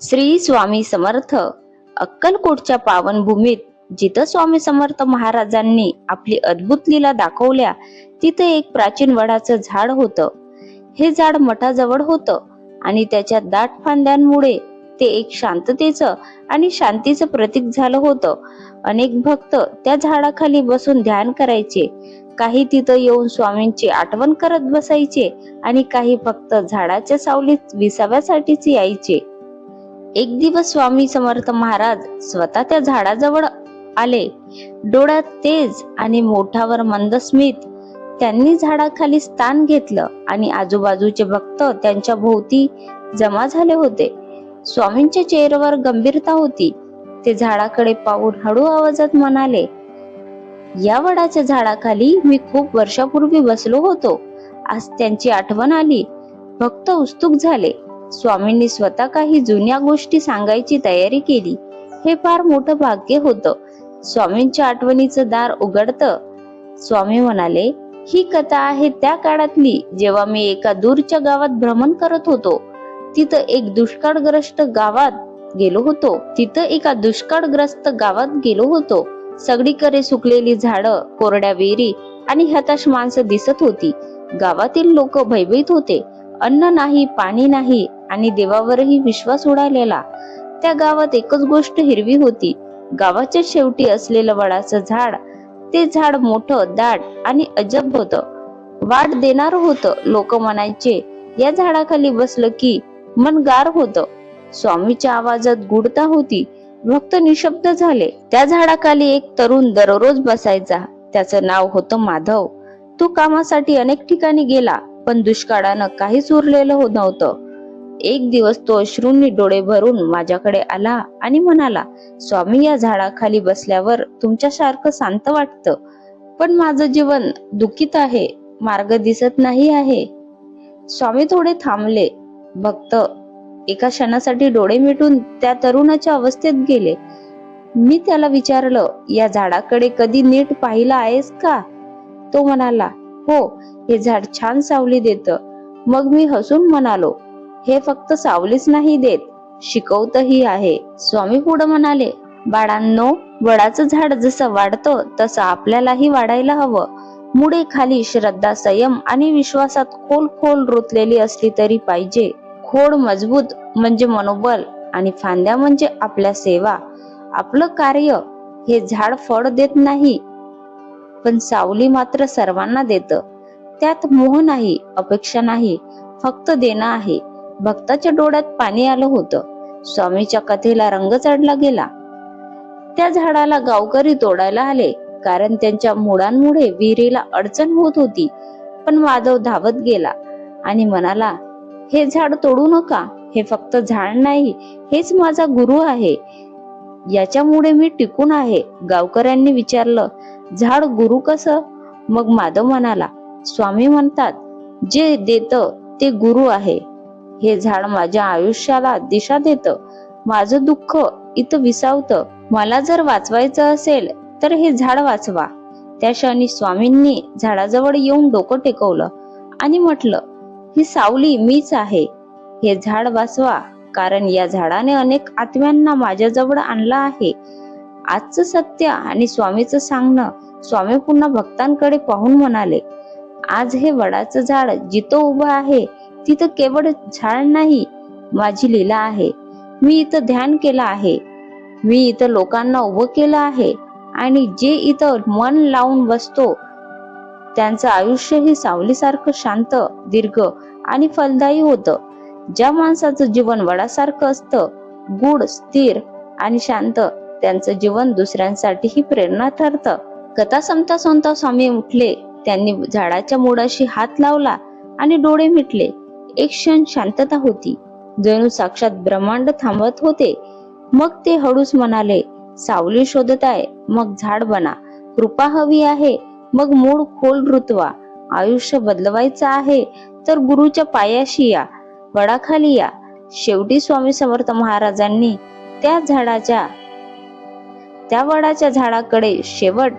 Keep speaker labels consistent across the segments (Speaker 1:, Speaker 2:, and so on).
Speaker 1: श्री स्वामी समर्थ अक्कलकोटच्या पावनभूमीत जिथं स्वामी समर्थ महाराजांनी आपली अद्भुत लीला दाखवल्या तिथं एक प्राचीन वडाचं झाड होतं. हे झाड मठाजवळ होतं आणि त्याच्या दाट फांद्यांमुळे ते एक शांततेचं आणि शांतीचं प्रतीक झालं होतं. अनेक भक्त त्या झाडाखाली बसून ध्यान करायचे. काही तिथं येऊन स्वामींची आठवण करत बसायचे आणि काही फक्त झाडाच्या सावलीत विसाव्यासाठीच यायचे. एक दिवस स्वामी समर्थ महाराज स्वतः त्या झाडाजवळ आले. डोळ्यात तेज आणि मोठावर मंदस्मित. त्यांनी झाडाखाली स्थान घेतलं आणि आजूबाजूचे भक्त त्यांच्या भोवती जमा झाले होते. स्वामींच्या चेहऱ्यावर गंभीरता होती. ते झाडाकडे पाहून हळू आवाजात म्हणाले या वडाच्या झाडाखाली मी खूप वर्षापूर्वी बसलो होतो. आज त्यांची आठवण आली. भक्त उत्सुक झाले. स्वामींनी स्वतः काही जुन्या गोष्टी सांगायची तयारी केली. हे फार मोठं भाग्य होतं. स्वामींच्या आठवणीचं दार उघडतं. स्वामी म्हणाले ही कथा आहे त्या काळातली जेव्हा मी एका दूरच्या गावात भ्रमण करत होतो. तिथं एक दुष्काळग्रस्त गावात गेलो होतो. तिथं एका दुष्काळग्रस्त गावात गेलो होतो. सगळीकडे सुकलेली झाडं कोरड्या विहिरी आणि हताश माणसं दिसत होती. गावातील लोक भयभीत होते. अन्न नाही पाणी नाही आणि देवावरही विश्वास उडालेला. त्या गावात एकच गोष्ट हिरवी होती. गावाच्या शेवटी असलेलं वडाचं झाड ते झाड मोठं दाट आणि अजब होत. वाट देणार होत लोक म्हणायचे. या झाडाखाली बसलं की मन गार होत. स्वामीच्या आवाजात गुडता होती. भक्त निशब्द झाले. त्या झाडाखाली एक तरुण दररोज बसायचा. त्याचं नाव होतं माधव. तो कामासाठी अनेक ठिकाणी गेला पण दुष्काळानं काहीच उरलेलं हो- नव्हतं. एक दिवस तो अश्रूंनी डोळे भरून माझ्याकडे आला आणि म्हणाला स्वामी या झाडाखाली बसल्यावर तुमच्यासारखं शांत वाटतं. पण माझं जीवन दुखीत आहे मार्ग दिसत नाही आहे. स्वामी थोडे थांबले. भक्त एका क्षणासाठी डोळे मिटून त्या तरुणाच्या अवस्थेत गेले. मी त्याला विचारलं या झाडाकडे कधी नीट पाहिलं आहेस का? तो म्हणाला हो हे झाड छान सावली देत. मग मी हसून म्हणालो हे फक्त सावलीच नाही देत शिकवतही आहे. स्वामी पुढे म्हणाले बाळांनो वडाचं झाड जसं वाढतं तसं आपल्यालाही वाढायला हवं. मुळे खाली श्रद्धा संयम आणि विश्वासात खोल खोल रुतलेली असली तरी पाहिजे. खोड मजबूत म्हणजे मनोबल आणि फांद्या म्हणजे आपल्या सेवा. आपलं कार्य हे झाड फळ देत नाही. पण सावली मात्र सर्वांना देत. त्यात मोह नाही अपेक्षा नाही. फक्त देणं आहे. भक्ताच्या डोळ्यात पाणी आलं होतं. स्वामीच्या कथेला रंग चढला गेला. त्या झाडाला गावकरी तोडायला आले कारण त्यांच्या मुळांमुळे विहिरीला अडचण होत होती. पण माधव धावत गेला आणि म्हणाला हे झाड तोडू नका हे फक्त झाड नाही हेच माझा गुरु आहे. याच्यामुळे मी टिकून आहे. गावकऱ्यांनी विचारलं झाड गुरु कसं? मग माधव म्हणाला स्वामी म्हणतात जे देत ते गुरु आहे. हे झाड माझ्या आयुष्याला दिशा देत. माझं दुःख इथं विसावतं. मला जर वाचवायचं असेल तर हे झाड वाचवा. त्या क्षणी स्वामींनी झाडाजवळ येऊन डोकं टेकवलं आणि म्हटलं ही सावली मीच आहे. हे झाड वाचवा कारण या झाडाने अनेक आत्म्यांना माझ्याजवळ आणलं आहे. आजचं सत्य आणि स्वामीचं सांगणं स्वामी पुन्हा भक्तांकडे पाहून म्हणाले आज हे वडाचं झाड जिथं उभं आहे तिथं केवळ झाड नाही माझी लीला आहे. मी इथं ध्यान केलं आहे. मी इथं लोकांना उभं केलं आहे आणि जे इथं मन लावून बसतो त्यांचं आयुष्य हे सावलीसारखं शांत दीर्घ आणि फलदायी होतं. ज्या माणसाचं जीवन वडासारखं असतं गुढ स्थिर आणि शांत त्यांचं जीवन दुसऱ्यांसाठीही प्रेरणा ठरतं. कथा संपता संता स्वामी उठले त्यांनी झाडाच्या मुळाशी हात लावला आणि डोळे मिटले. एक क्षण शांतता होती. जणू साक्षात ब्रह्मांड थांबत होते. मग ते हळूच म्हणाले सावली शोधत आहे मग झाड बना. कृपा हवी आहे मग मूळ खोल रुतवा. आयुष्य बदलवायचं आहे तर गुरुच्या पायाशी या वडाखाली या. शेवटी स्वामी समर्थ महाराजांनी त्या झाडाच्या त्या वडाच्या झाडाकडे शेवट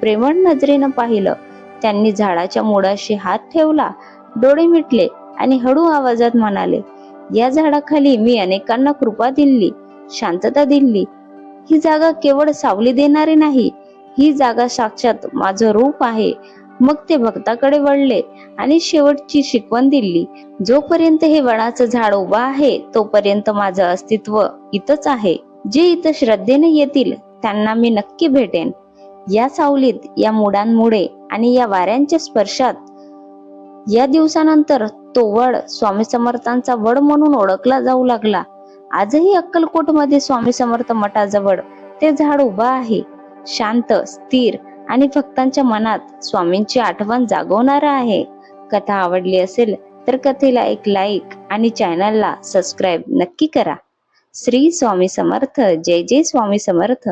Speaker 1: प्रेमळ नजरेनं पाहिलं. त्यांनी झाडाच्या मुळाशी हात ठेवला. डोळे मिटले. आणि हळू आवाजात म्हणाले या झाडाखाली मी अनेकांना कृपा दिली शांतता दिली. ही जागा केवळ सावली देणारी नाही ही जागा साक्षात माझं रूप आहे. मग ते भक्ताकडे वळले आणि शेवटची शिकवण दिली जोपर्यंत हे वडाचं झाड उभं आहे तोपर्यंत माझं अस्तित्व इथंच आहे. जे इथं श्रद्धेने येतील त्यांना मी नक्की भेटेन. या सावलीत या मुडांमुळे आणि या वाऱ्यांच्या स्पर्शात या दिवसानंतर तो वड स्वामी समर्थांचा वड म्हणून ओळखला जाऊ लागला. आजही अक्कलकोटमध्ये स्वामी समर्थ मठाजवळ ते झाड उभं आहे. शांत स्थिर आणि भक्तांच्या मनात स्वामींची आठवण जागवणार आहे. कथा आवडली असेल तर कथेला एक लाईक आणि चॅनलला सबस्क्राईब नक्की करा. श्री स्वामी समर्थ जय जय स्वामी समर्थ.